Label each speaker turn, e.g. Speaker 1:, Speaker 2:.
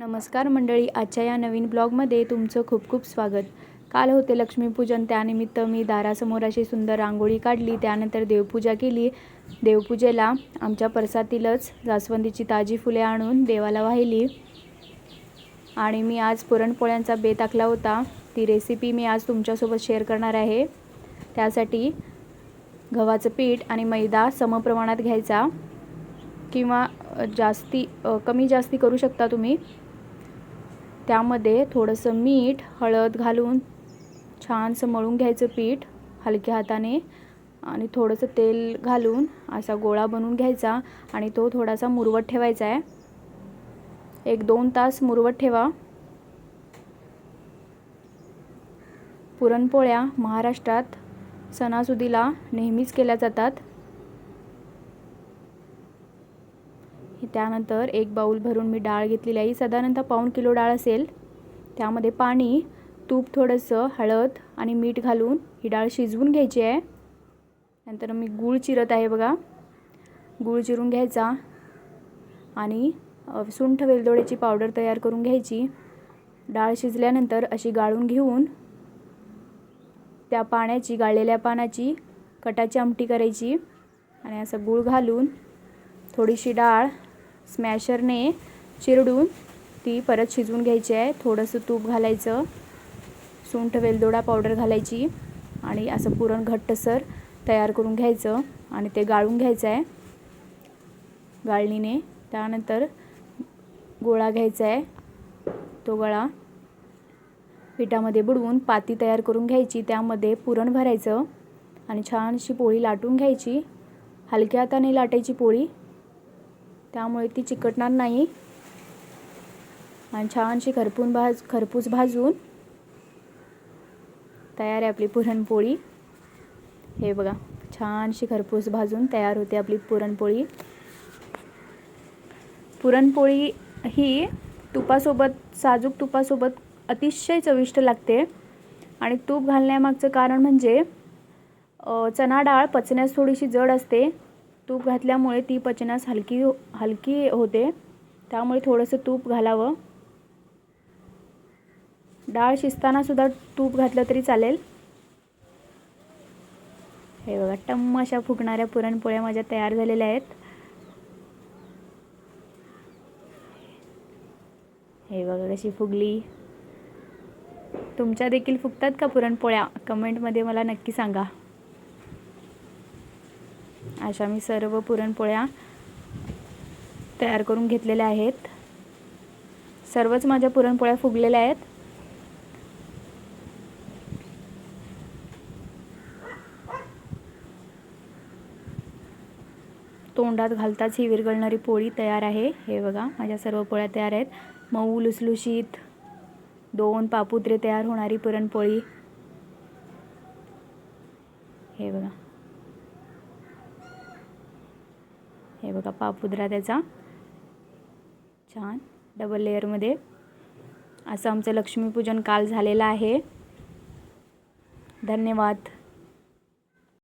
Speaker 1: नमस्कार मंडळी आजच्या या नवीन ब्लॉगमध्ये तुमचं खूप खूप स्वागत. काल होते लक्ष्मीपूजन त्यानिमित्त मी दारासमोर अशी सुंदर रांगोळी काढली त्यानंतर देवपूजा केली. देवपूजेला आमच्या परसातीलच जास्वंदीची ताजी फुले आणून देवाला वाहिली. आणि मी आज पुरणपोळ्यांचा बेत आखला होता. ती रेसिपी मी आज तुमच्यासोबत शेअर करणार आहे. त्यासाठी गव्हाचं पीठ आणि मैदा समप्रमाणात घ्यायचा. किंवा जास्ती कमी जास्ती करू शकता तुम्ही. त्यामध्ये थोडंसं मीठ हळद घालून छानसं मळून घ्यायचं पीठ हलक्या हाताने आणि थोडंसं तेल घालून असा गोळा बनवून घ्यायचा आणि तो थोडासा मुरवत ठेवायचा आहे. एक दोन तास मुरवत ठेवा. पुरणपोळ्या महाराष्ट्रात सणासुदीला नेहमीच केल्या जातात. त्यानंतर एक बाऊल भरून मी डाळ घेतलेली आहे. साधारणतः पाऊण किलो डाळ असेल. त्यामध्ये पाणी तूप थोडंसं हळद आणि मीठ घालून ही डाळ शिजवून घ्यायची आहे. नंतर मी गूळ चिरत आहे बघा. गूळ चिरून घ्यायचा आणि सुंठ वेलदोड्याची पावडर तयार करून घ्यायची. डाळ शिजल्यानंतर अशी गाळून घेऊन त्या पाण्याची गाळलेल्या पानाची कटाची आमटी करायची आणि असं गूळ घालून थोडीशी डाळ स्मॅशरने चिरडून ती परत शिजवून घ्यायची आहे. थोडंसं तूप घालायचं. सुंठ वेलदोडा पावडर घालायची आणि असं पुरण घट्टसर तयार करून घ्यायचं आणि ते गाळून घ्यायचं आहे. गाळणीने त्यानंतर गोळा घ्यायचा आहे. तो गळा पिठामध्ये बुडवून पाती तयार करून घ्यायची. त्यामध्ये पुरण भरायचं आणि छानशी पोळी लाटून घ्यायची. हलक्या हाताने लाटायची पोळी. त्यामुळे ती चिकटणार नाही. आणि छानशी खरपून भाज खरपूस भाजून तयार आहे आपली पुरणपोळी. हे बघा छानशी खरपूस भाजून तयार होते आपली पुरणपोळी. पुरणपोळी ही तुपासोबत साजूक तुपासोबत अतिशय चविष्ट लागते. आणि तूप घालण्यामागचं कारण म्हणजे चणा डाळ पचण्यास थोडीशी जड असते. तूप घातल्यामुळे ती पचनास हलकी हो, हलकी होते. त्यामुळे थोडंसं तूप घालावं. डाळ शिजतानासुद्धा तूप घातलं तरी चालेल. हे बघा टम्म अशा फुगणाऱ्या पुरणपोळ्या माझ्या तयार झालेल्या आहेत. हे बघा कशी फुगली. तुमच्या देखील फुगतात का पुरणपोळ्या? कमेंटमध्ये मला नक्की सांगा. अशा मी सर्व पुरणपोळ्या तयार करून घेतलेल्या आहेत. सर्वच माझ्या पुरणपोळ्या फुगलेल्या आहेत. तोंडात घालताच ही विरघळणारी पोळी तयार आहे. हे बघा माझ्या सर्व पोळ्या तयार आहेत. मऊ लुसलुशीत दोन पापुत्रे तयार होणारी पुरणपोळी. हे बघा. हे बघा पापुद्रा त्याचा. छान. डबल लेअरमध्ये असं आमचं लक्ष्मीपूजन काल झालेलं आहे. धन्यवाद.